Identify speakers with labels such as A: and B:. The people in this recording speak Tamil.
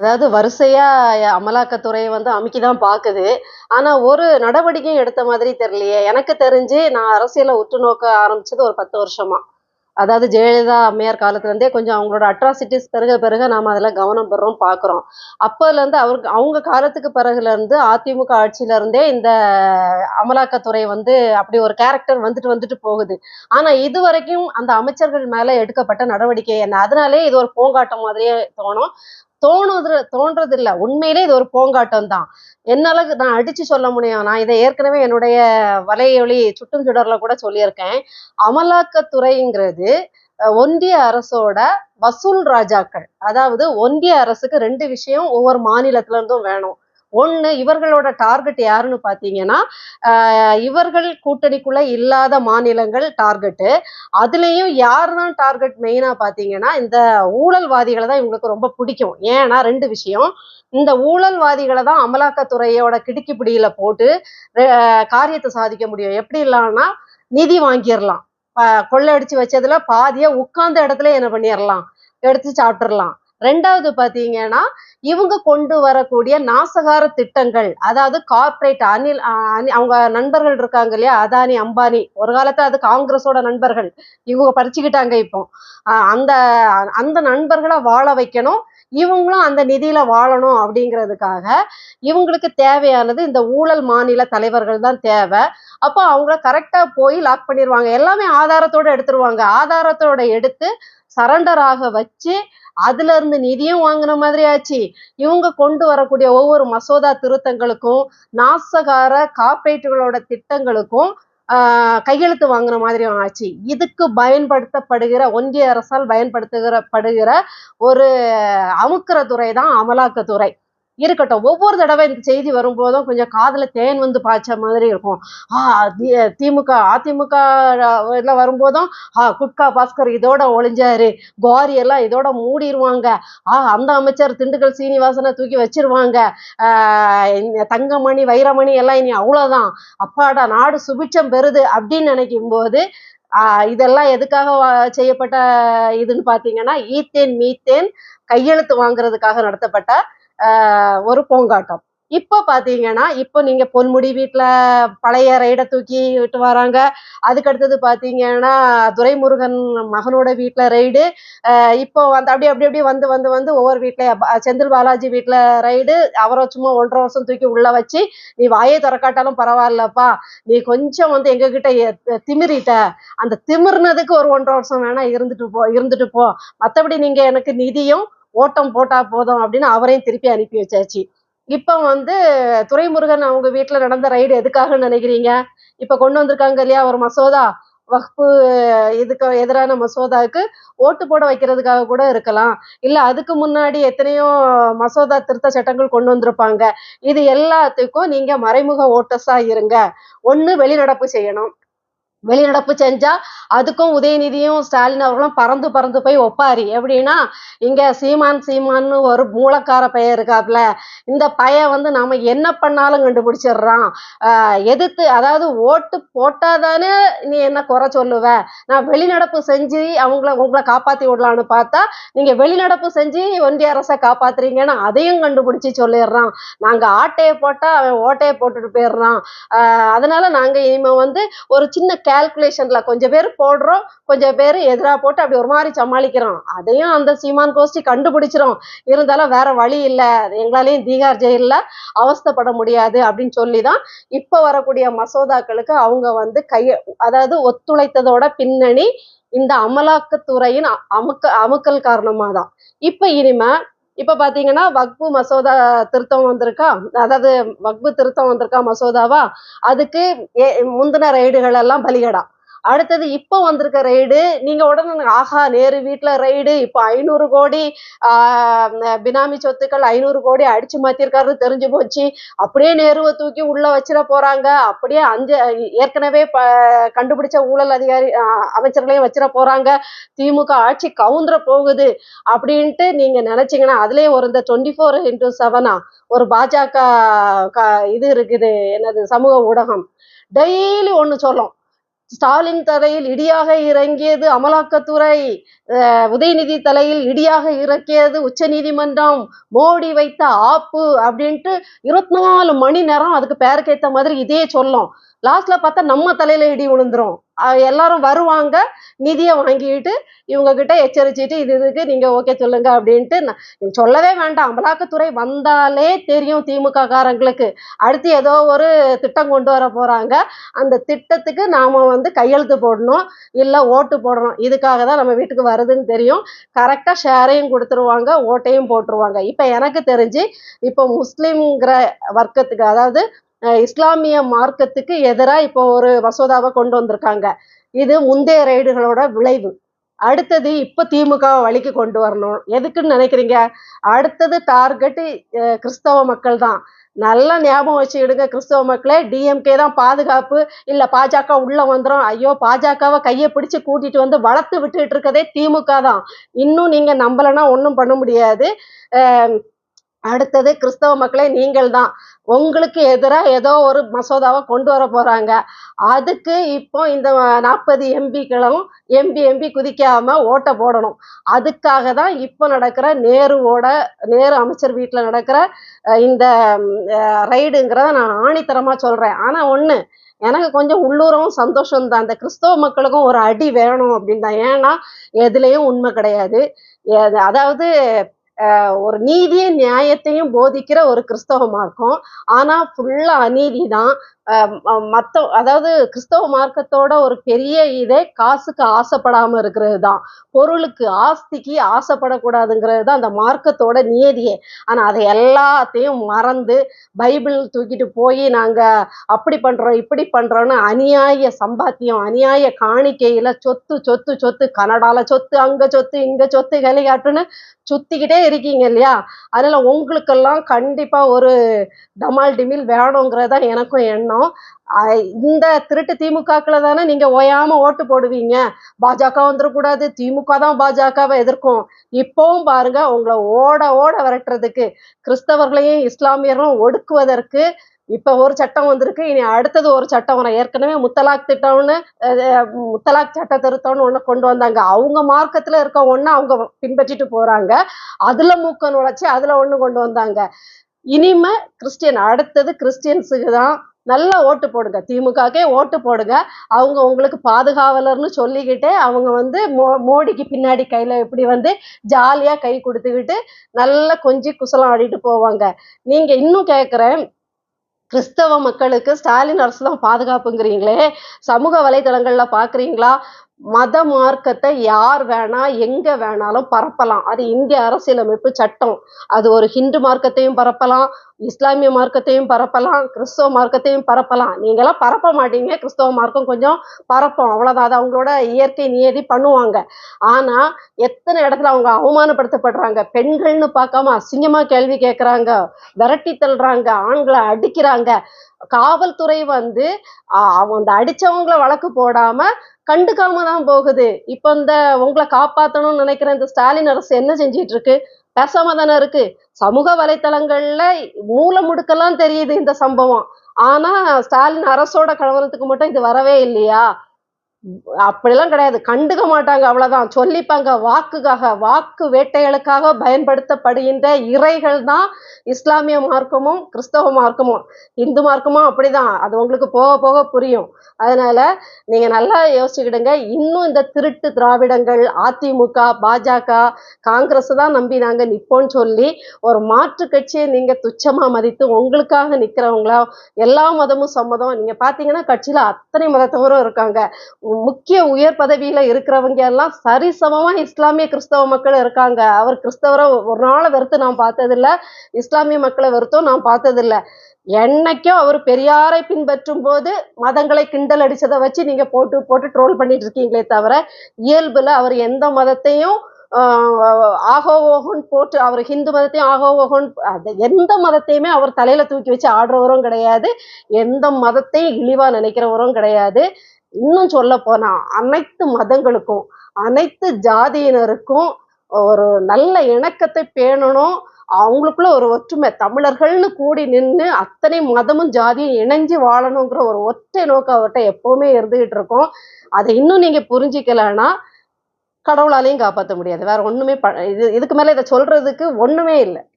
A: அதாவது வரிசையா அமலாக்கத்துறை வந்து அமுக்கி தான் பாக்குது. ஆனா ஒரு நடவடிக்கையும் எடுத்த மாதிரி தெரியலையே. எனக்கு தெரிஞ்சு நான் அரசியலை உற்று நோக்க ஆரம்பிச்சது ஒரு பத்து வருஷமா. அதாவது ஜெயலலிதா அம்மையார் காலத்துல இருந்தே கொஞ்சம் அவங்களோட அட்ராசிட்டிஸ் பெருக பெருக நாம அதில் கவனம் பெறோம் பார்க்குறோம் அப்போல இருந்து அவருக்கு அவங்க காலத்துக்கு பிறகுல இருந்து அதிமுக ஆட்சியில இருந்தே இந்த அமலாக்கத்துறை வந்து அப்படி ஒரு கேரக்டர் வந்துட்டு வந்துட்டு போகுது. ஆனா இது வரைக்கும் அந்த அமைச்சர்கள் மேல எடுக்கப்பட்ட நடவடிக்கை என்ன? அதனாலே இது ஒரு பூங்காட்டம் மாதிரியே தோணும். தோணுது தோன்றது இல்லை உண்மையிலே இது ஒரு போங்காட்டம் தான் என்னால நான் அடிச்சு சொல்ல முடியும். நான் இதை ஏற்கனவே என்னுடைய வலையொலி சுட்டும் சுடர்ல கூட சொல்லியிருக்கேன். அமலாக்கத்துறைங்கிறது ஒன்றிய அரசோட வசூல் ராஜாக்கள். அதாவது ஒன்றிய அரசுக்கு ரெண்டு விஷயம் ஒவ்வொரு மாநிலத்துல இருந்தும் வேணும். ஒன்று இவர்களோட டார்கெட் யாருன்னு பார்த்தீங்கன்னா இவர்கள் கூட்டணிக்குள்ள இல்லாத மாநிலங்கள் டார்கெட்டு அதுலேயும் யார் தான் டார்கெட் மெயினாக பார்த்தீங்கன்னா இந்த ஊழல்வாதிகளை தான் இவங்களுக்கு ரொம்ப பிடிக்கும். ஏன்னா ரெண்டு விஷயம். இந்த ஊழல்வாதிகளை தான் அமலாக்கத்துறையோட கிடுக்கி பிடியில போட்டு காரியத்தை சாதிக்க முடியும். எப்படி இல்லைன்னா நிதி வாங்கிடலாம். ப- அடித்து வச்சதுல பாதியை உட்கார்ந்த இடத்துல என்ன பண்ணிடலாம்? எடுத்து சாப்பிட்றலாம் ரெண்டாவது பார்த்தீங்கன்னா இவங்க கொண்டு வரக்கூடிய நாசகார திட்டங்கள் அதாவது கார்ப்பரேட் அனில் அனி- அவங்க நண்பர்கள் இருக்காங்க இல்லையா? அதானி அம்பானி ஒரு காலத்துல அது காங்கிரஸோட நண்பர்கள். இவங்க படிச்சுக்கிட்டாங்க இப்போ. அந்த அந்த நண்பர்களை வாழ வைக்கணும். இவங்களும் அந்த நிதியில வாழணும் அப்படிங்கிறதுக்காக இவங்களுக்கு தேவையானது இந்த ஊழல் மாநில தலைவர்கள் தான் தேவை. அப்போ அவங்கள கரெக்டா போய் லாக் பண்ணிடுவாங்க எல்லாமே ஆதாரத்தோட எடுத்துருவாங்க. ஆதாரத்தோட எடுத்து சரண்டர் ஆக வச்சு அதுல இருந்து நிதியும் வாங்குன மாதிரி ஆச்சு. இவங்க கொண்டு வரக்கூடிய ஒவ்வொரு மசோதா திருத்தங்களுக்கும் நாசகார கார்ப்பரேட்டுகளோட திட்டங்களுக்கும் கையெழுத்து வாங்குன மாதிரி ஆச்சு. இதுக்கு பயன்படுத்தப்படுகிற ஒன்றிய அரசால் பயன்படுத்துகிற படுகிற ஒரு அமுக்கிற துறை தான் அமலாக்கத்துறை. இருக்கட்டும். ஒவ்வொரு தடவை இந்த செய்தி வரும்போதும் கொஞ்சம் காதுல தேன் வந்து பாய்ச்ச மாதிரி இருக்கும். ஆ திமுக அதிமுக இதுல வரும்போதும் ஆ குட்கா பாஸ்கர் இதோட ஒளிஞ்சாரு. குவாரி எல்லாம் இதோட மூடிடுவாங்க ஆ அந்த அமைச்சர் திண்டுக்கல் சீனிவாசனை தூக்கி வச்சிருவாங்க. ஆஹ் தங்கமணி வைரமணி எல்லாம் இனி அவ்வளவுதான். அப்பாடா நாடு சுபிட்சம் பெறுது அப்படின்னு நினைக்கும் போது ஆஹ் இதெல்லாம் எதுக்காக செய்யப்பட்ட இதுன்னு பார்த்தீங்கன்னா ஈத்தேன் மீத்தேன் கையெழுத்து வாங்குறதுக்காக நடத்தப்பட்ட ஒரு பூங்காட்டம். இப்போ பார்த்தீங்கன்னா இப்போ நீங்கள் பொன்முடி வீட்டில் பழைய ரைடை தூக்கி விட்டு வராங்க. அதுக்கு அடுத்தது துரைமுருகன் மகனோட வீட்டில் ரைடு இப்போ வந்து அப்படி அப்படி அப்படியே வந்து வந்து வந்து ஒவ்வொரு வீட்டில் செந்தில் பாலாஜி வீட்டில் ரைடு அவரை சும்மா ஒன்றரை வருஷம் தூக்கி உள்ளே வச்சு நீ வாயை திறக்காட்டாலும் பரவாயில்லப்பா. நீ கொஞ்சம் வந்து எங்ககிட்ட திமிரிட்ட. அந்த திமிர்னதுக்கு ஒரு ஒன்றரை வருஷம் வேணா இருந்துட்டு போ இருந்துட்டு போ. மற்றபடி நீங்கள் எனக்கு நிதியும் ஓட்டம் போட்டா போதும் அப்படின்னு அவரையும் திருப்பி அனுப்பி வச்சாச்சு. இப்போ வந்து துரைமுருகன் அவங்க வீட்டில் நடந்த ரைடு எதுக்காக நினைக்கிறீங்க? இப்போ கொண்டு வந்திருக்காங்க இல்லையா ஒரு மசோதா? வகுப்பு இதுக்கு எதிரான மசோதாவுக்கு ஓட்டு போட வைக்கிறதுக்காக கூட இருக்கலாம். இல்லை அதுக்கு முன்னாடி எத்தனையோ மசோதா திருத்த சட்டங்கள் கொண்டு வந்திருப்பாங்க. இது எல்லாத்துக்கும் நீங்கள் மறைமுக ஓட்டஸாக இருங்க. ஒன்று வெளிநடப்பு செய்யணும். வெளிநடப்பு செஞ்சா அதுக்கும் உதயநிதியும் ஸ்டாலின் அவர்களும் பறந்து பறந்து போய் ஒப்பாரி. எப்படின்னா இங்க சீமான் சீமான்னு ஒரு மூலக்கார பையன் இருக்காப்ல இந்த பையன் வந்து நாம என்ன பண்ணாலும் கண்டுபிடிச்சிடுறான். எதிர்த்து அதாவது ஓட்டு போட்டாதானே நீ என்ன குறை சொல்லுவ? நான் வெளிநடப்பு செஞ்சு அவங்கள உங்களை காப்பாத்தி விடலான்னு பார்த்தா நீங்க வெளிநடப்பு செஞ்சு ஒன்றிய அரசை காப்பாத்துறீங்கன்னு அதையும் கண்டுபிடிச்சு சொல்லிடுறான். நாங்க ஆட்டையை போட்டா அவன் ஓட்டையை போட்டுட்டு போயிடுறான். அதனால நாங்க இனிமே வந்து ஒரு சின்ன கால்குலேஷன்ல கொஞ்சம் பேர் போடுறோம் கொஞ்சம் பேர் எதிரா போட்டு அப்படி ஒரு மாதிரி சமாளிக்கிறோம். அதையும் அந்த சீமான் கோஷ்டி கண்டுபிடிச்சிரும். இருந்தாலும் வேற வழி இல்லை. எங்களாலையும் தீகார் ஜெயில்ல அவஸ்தைப்பட முடியாது அப்படின்னு சொல்லி தான் இப்போ வரக்கூடிய மசோதாக்களுக்கு அவங்க வந்து கைய அதாவது ஒத்துழைத்ததோட பின்னணி இந்த அமலாக்கத்துறையின் அமுக்க அமுக்கல் காரணமாக தான் இப்போ இனிமே இப்ப பாத்தீங்கன்னா வக்பு மசோதா திருத்தம் வந்திருக்கா? அதாவது வக்பு திருத்தம் வந்திருக்கா மசோதாவா? அதுக்கு ஏ- முந்தின ரைடுகள் எல்லாம் பலிகடா. அடுத்தது இப்போ வந்திருக்க ரைடு நீங்க உடனே ஆஹா நேரு வீட்டில் ரைடு இப்போ ஐநூறு கோடி பினாமி சொத்துக்கள் ஐநூறு கோடி அடிச்சு மாத்திருக்காருன்னு தெரிஞ்சு போச்சு. அப்படியே நேருவை தூக்கி உள்ள வச்சிட போறாங்க. அப்படியே அஞ்சு ஏற்கனவே ப கண்டுபிடிச்ச ஊழல் அதிகாரி அமைச்சர்களையும் வச்சிட போறாங்க. திமுக ஆட்சி கவுந்துர போகுது. அப்படின்ட்டு நீங்க நினைச்சீங்கன்னா அதுலயே ஒரு இந்த டுவெண்ட்டி ஃபோர் இன்டூ செவனா ஒரு பாஜக க- இது இருக்குது. என்னது? சமூக ஊடகம். டெய்லி ஒன்று சொல்லும். ஸ்டாலின் தலையில் இடியாக இறங்கியது அமலாக்கத்துறை. உதயநிதி தலையில் இடியாக இறக்கியது உச்சநீதிமன்றம். மோடி வைத்த ஆப்பு அப்படின்ட்டு இருபத்தி நாலு மணி நேரம் அதுக்கு பேருக்கேற்ற மாதிரி இதே சொல்லும். லாஸ்ட்ல பார்த்தா நம்ம தலையில இடி விழுந்துரும். எல்லாரும் வருவாங்க. நிதியை வாங்கிட்டு இவங்க கிட்ட எச்சரிச்சிட்டு இது இதுக்கு நீங்க ஓகே சொல்லுங்க அப்படின்ட்டு சொல்லவே வேண்டாம். அமலாக்கத்துறை வந்தாலே தெரியும் திமுக காரங்களுக்கு அடுத்து ஏதோ ஒரு திட்டம் கொண்டு வர போறாங்க. அந்த திட்டத்துக்கு நாம வந்து கையெழுத்து போடணும். இல்ல ஓட்டு போடணும். இதுக்காக தான் நம்ம வீட்டுக்கு வருதுன்னு தெரியும். கரெக்டா ஷேரையும் கொடுத்துருவாங்க. ஓட்டையும் போட்டுருவாங்க. இப்ப எனக்கு தெரிஞ்சு இப்போ முஸ்லிம்ங்கிற வர்க்கத்துக்கு அதாவது இஸ்லாமிய மார்க்கத்துக்கு எதிராக இப்போ ஒரு மசோதாவை கொண்டு வந்திருக்காங்க. இது முந்தைய ரைடுகளோட விளைவு. அடுத்தது இப்போ திமுக வழிக்கு கொண்டு வரணும். எதுக்குன்னு நினைக்கிறீங்க? அடுத்தது டார்கெட்டு கிறிஸ்தவ மக்கள் தான். நல்லா ஞாபகம் வச்சுக்கிடுங்க கிறிஸ்தவ மக்களே. டிஎம்கே தான் பாதுகாப்பு. இல்லை பாஜக உள்ளே வந்துடும் ஐயோ பாஜகவை கையை பிடிச்சி கூட்டிகிட்டு வந்து வளர்த்து விட்டுட்டு இருக்கதே திமுக தான். இன்னும் நீங்கள் நம்பலைன்னா ஒன்றும் பண்ண முடியாது. அடுத்தது கிறிஸ்தவ மக்களே நீங்கள் தான் உங்களுக்கு எதிராக ஏதோ ஒரு மசோதாவை கொண்டு வர போகிறாங்க அதுக்கு இப்போ இந்த நாற்பது எம்பிக்களும் எம்பி எம்பி குதிக்காம ஓட்டை போடணும். அதுக்காக தான் இப்போ நடக்கிற நேருவோட நேரு அமைச்சர் வீட்டில் நடக்கிற இந்த ரைடுங்கிறத நான் ஆணித்தரமாக சொல்கிறேன் ஆனால் ஒன்று எனக்கு கொஞ்சம் உள்ளூரவும் சந்தோஷம் தான் அந்த கிறிஸ்தவ மக்களுக்கும் ஒரு அடி வேணும் அப்படின்னு தான். ஏன்னா எதுலேயும் உண்மை கிடையாது. அதாவது ஒரு நீதியும் நியாயத்தையும் போதிக்கிற ஒரு கிறிஸ்தவமாக இருக்கும் ஆனா ஃபுல்லாக அநீதி தான் மற்ற அதாவது கிறிஸ்தவ மார்க்கத்தோட ஒரு பெரிய இதே காசுக்கு ஆசைப்படாம இருக்கிறது தான் பொருளுக்கு ஆஸ்திக்கு ஆசைப்படக்கூடாதுங்கிறது தான் அந்த மார்க்கத்தோட நியதியே. ஆனால் அதை எல்லாத்தையும் மறந்து பைபிள் தூக்கிட்டு போய் நாங்கள் அப்படி பண்ணுறோம் இப்படி பண்ணுறோன்னு அநியாய சம்பாத்தியம் அநியாய காணிக்கையில் சொத்து சொத்து சொத்து கனடாவில் சொத்து அங்கே சொத்து இங்கே சொத்து கலிகாட்டுன்னு சுத்திக்கிட்டே இருக்கீங்க இல்லையா? அதனால் உங்களுக்கெல்லாம் கண்டிப்பாக ஒரு டமால் டிமில் வேணுங்கிறது தான் எனக்கும் எண்ணம். ஆஹ் இந்த திருட்டு திமுகக்குல தானே நீங்க ஓயாம ஓட்டு போடுவீங்க. பாஜக வந்துடக்கூடாது திமுக தான் பாஜகவை எதிர்க்கும். இப்பவும் பாருங்க உங்களை ஓட ஓட விரட்டுறதுக்கு கிறிஸ்தவர்களையும் இஸ்லாமியர்களும் ஒடுக்குவதற்கு இப்ப ஒரு சட்டம் வந்திருக்கு. இனி அடுத்தது ஒரு சட்டம் வரும். ஏற்கனவே முத்தலாக் திட்டம்னு முத்தலாக் சட்ட திருத்தம்னு ஒண்ணு கொண்டு வந்தாங்க. அவங்க மார்க்கத்துல இருக்க ஒண்ணு அவங்க பின்பற்றிட்டு போறாங்க. அதுல மூக்க நுழைச்சி அதுல ஒண்ணு கொண்டு வந்தாங்க. இனிமே கிறிஸ்டியன் அடுத்தது கிறிஸ்டியன்ஸுக்கு தான் நல்லா ஓட்டு போடுங்க. திமுகக்கே ஓட்டு போடுங்க. அவங்க உங்களுக்கு பாதுகாவலர்னு சொல்லிக்கிட்டு அவங்க வந்து மோ மோடிக்கு பின்னாடி கையில இப்படி வந்து ஜாலியா கை கொடுத்துக்கிட்டு நல்லா கொஞ்சி குசலம் ஆடிட்டு போவாங்க. நீங்க இன்னும் கேட்குறேன் கிறிஸ்தவ மக்களுக்கு ஸ்டாலின் அரசு தான் பாதுகாப்புங்கிறீங்களே. சமூக வலைதளங்களில் பாக்குறீங்களா? மத மார்க்கத்தை யார் வேணா எங்க வேணாலும் பரப்பலாம். அது இந்திய அரசியலமைப்பு சட்டம். அது ஒரு ஹிந்து மார்க்கத்தையும் பரப்பலாம் இஸ்லாமிய மார்க்கத்தையும் பரப்பலாம் கிறிஸ்தவ மார்க்கத்தையும் பரப்பலாம். நீங்களாம் பரப்ப மாட்டீங்க. கிறிஸ்தவ மார்க்கம் கொஞ்சம் பரப்போம். அவ்வளவுதான். அது அவங்களோட இயற்கை நியதி பண்ணுவாங்க. ஆனா எத்தனை இடத்துல அவங்க அவமானப்படுத்தப்படுறாங்க? பெண்கள்னு பார்க்காம அசிங்கமா கேள்வி கேட்கறாங்க விரட்டி தள்ளுறாங்க. ஆண்களை அடிக்கிறாங்க. காவல்துறை வந்து அவங்க அந்த அடிச்சவங்கள வழக்கு போடாம கண்டுக்காம தான் போகுது. இப்போ இந்த உங்களை காப்பாத்தணும்னு நினைக்கிற இந்த ஸ்டாலின் அரசு என்ன செஞ்சிட்டு இருக்கு பேசாம தானே இருக்கு. சமூக வலைத்தளங்கள்ல மூல முடுக்கெல்லாம் தெரியுது இந்த சம்பவம். ஆனா ஸ்டாலின் அரசோட கலவரத்துக்கு மட்டும் இது வரவே இல்லையா? அப்படிலாம் கிடையாது. கண்டுக்க மாட்டாங்க அவ்வளவுதான். சொல்லிப்பாங்க. வாக்குக்காக வாக்கு வேட்டைகளுக்காக பயன்படுத்தப்படுகின்ற இறைகள் தான் இஸ்லாமிய மார்க்கமும் கிறிஸ்தவ மார்க்கமும் இந்து மார்க்கமும் அப்படிதான். அது உங்களுக்கு போக போக புரியும். அதனால நீங்க நல்லா யோசிச்சுக்கிடுங்க. இன்னும் இந்த திருட்டு திராவிடங்கள் அதிமுக பாஜக காங்கிரஸ் தான் நம்பி நாங்க நிப்போம்னு சொல்லி ஒரு மாற்று கட்சியை நீங்க துச்சமா மதித்து உங்களுக்காக நிக்கிறவங்களா எல்லா மதமும் சம்மதம். நீங்க பாத்தீங்கன்னா கட்சியில அத்தனை மதத்தவரும் இருக்காங்க. முக்கிய உயர் பதவியில இருக்கிறவங்க எல்லாம் சரிசமமா இஸ்லாமிய கிறிஸ்தவ மக்கள் இருக்காங்க. அவர் கிறிஸ்தவரை ஒரு நாளை வெறுத்து நான் பார்த்ததில்ல. இஸ்லாமிய மக்களை வருத்தம் நான் பார்த்ததில்ல. என்னைக்கும் அவர் பெரியாரை பின்பற்றும் போது மதங்களை கிண்டல் அடிச்சதை வச்சு நீங்க போட்டு போட்டு ட்ரோல் பண்ணிட்டு இருக்கீங்களே தவிர இயல்புல அவர் எந்த மதத்தையும் ஆகோ ஓகோன்னு போட்டு அவர் ஹிந்து மதத்தையும் ஆகோ ஓஹோன்னு அது எந்த மதத்தையுமே அவர் தலையில தூக்கி வச்சு ஆடுறவரும் கிடையாது. எந்த மதத்தையும் இழிவா நினைக்கிறவரும் கிடையாது. இன்னும் சொல்ல போனா அனைத்து மதங்களுக்கும் அனைத்து ஜாதியினருக்கும் ஒரு நல்ல இணக்கத்தை பேணணும். அவங்களுக்குள்ள ஒரு ஒற்றுமை. தமிழர்கள்னு கூடி நின்று அத்தனை மதமும் ஜாதியும் இணைஞ்சு வாழணுங்கிற ஒரு ஒற்றை நோக்கம் அவர்கிட்ட எப்பவுமே இருந்துகிட்டு இருக்கோம். அதை இன்னும் நீங்க புரிஞ்சிக்கலன்னா கடவுளாலையும் காப்பாற்ற முடியாது. வேற ஒண்ணுமே ப- இது இதுக்கு மேல இதை சொல்றதுக்கு ஒண்ணுமே இல்லை.